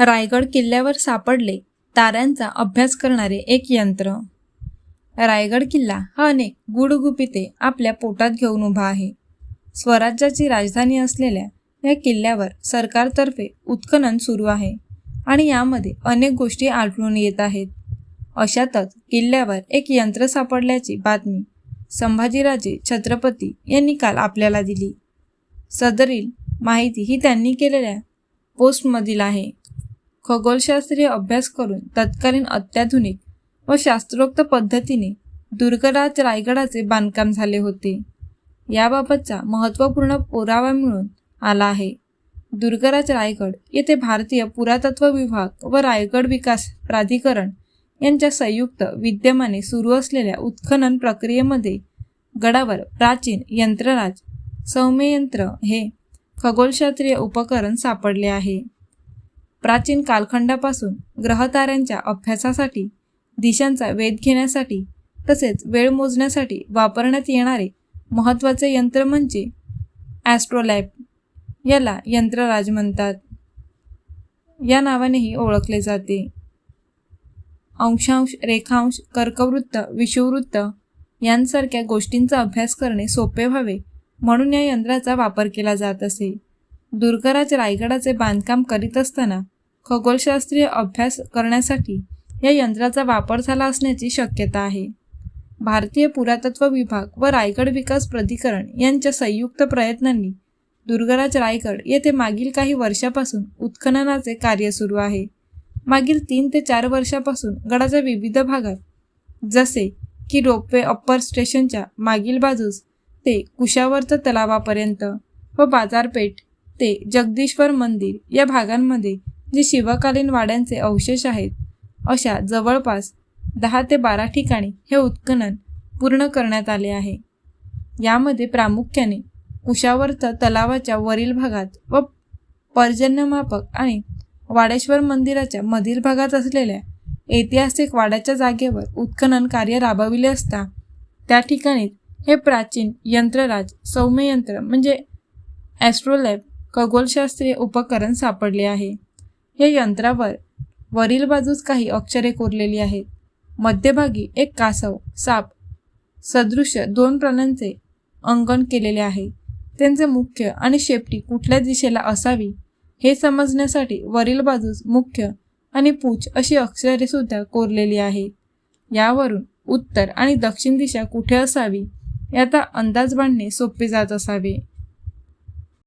रायगड किल्ल्यावर सापडले ताऱ्यांचा अभ्यास करणारे एक यंत्र. रायगड किल्ला हा अनेक गुडगुपिते आपल्या पोटात घेऊन उभा आहे. स्वराज्याची राजधानी असलेल्या या किल्ल्यावर सरकारतर्फे उत्खनन सुरू आहे आणि यामध्ये अनेक गोष्टी आढळून येत आहेत. अशातच किल्ल्यावर एक यंत्र सापडल्याची बातमी संभाजीराजे छत्रपती यांनी काल आपल्याला दिली. सदरील माहिती ही त्यांनी केलेल्या पोस्टमधील आहे. खगोलशास्त्रीय अभ्यास करून तत्कालीन अत्याधुनिक व शास्त्रोक्त पद्धतीने दुर्गराज रायगडाचे बांधकाम झाले होते. याबाबतचा महत्त्वपूर्ण पुरावा मिळून आला आहे. दुर्गराज रायगड येथे भारतीय पुरातत्व विभाग व रायगड विकास प्राधिकरण यांच्या संयुक्त विद्यमाने सुरू असलेल्या उत्खनन प्रक्रियेमध्ये गडावर प्राचीन यंत्रराज सौम्ययंत्र हे खगोलशास्त्रीय उपकरण सापडले आहे. प्राचीन कालखंडापासून ग्रहताऱ्यांच्या अभ्यासासाठी दिशांचा वेध घेण्यासाठी तसेच वेळ मोजण्यासाठी वापरण्यात येणारे महत्त्वाचे यंत्र म्हणजे ॲस्ट्रोलॅब. याला यंत्रराज म्हणतात. या नावानेही ओळखले जाते. अंशांश रेखांश कर्कवृत्त विषुववृत्त यांसारख्या गोष्टींचा अभ्यास करणे सोपे व्हावे म्हणून या यंत्राचा वापर केला जात असे. दुर्गराज रायगडाचे बांधकाम करीत असताना खगोलशास्त्रीय अभ्यास करण्यासाठी या यंत्राचा वापर झाला असण्याची शक्यता आहे. भारतीय पुरातत्व विभाग व रायगड विकास प्राधिकरण यांच्या संयुक्त प्रयत्नांनी दुर्गराज रायगड येथे मागील काही वर्षापासून उत्खननाचे कार्य सुरू आहे. मागील तीन ते चार वर्षापासून गडाच्या विविध भागात जसे की रोपवे अप्पर स्टेशनच्या मागील बाजूस ते कुशावर्त तलावापर्यंत व बाजारपेठ ते जगदीश्वर मंदिर या भागांमध्ये जे शिवकालीन वाड्यांचे अवशेष आहेत अशा जवळपास दहा ते बारा ठिकाणी हे उत्खनन पूर्ण करण्यात आले आहे. यामध्ये प्रामुख्याने कुशावर्त तलावाच्या वरील भागात व पर्जन्यमापक आणि वाडेश्वर मंदिराच्या मधील भागात असलेल्या ऐतिहासिक वाड्याच्या जागेवर उत्खनन कार्य राबविले असता त्या ठिकाणी हे प्राचीन यंत्रराज सौम्ययंत्र म्हणजे ॲस्ट्रोलॅब खगोलशास्त्रीय उपकरण सापडले आहे. या यंत्रावर वरील बाजूस काही अक्षरे कोरलेली आहेत. मध्यभागी एक कासव साप सदृश दोन प्राण्यांचे अंकन केलेले आहे. त्यांचे मुख्य आणि शेपटी कुठल्या दिशेला असावी हे समजण्यासाठी वरील बाजूस मुख्य आणि पूछ अशी अक्षरे सुद्धा कोरलेली आहेत यावरून उत्तर आणि दक्षिण दिशा कुठे असावी याचा अंदाज बांधणे सोपे जात असावे.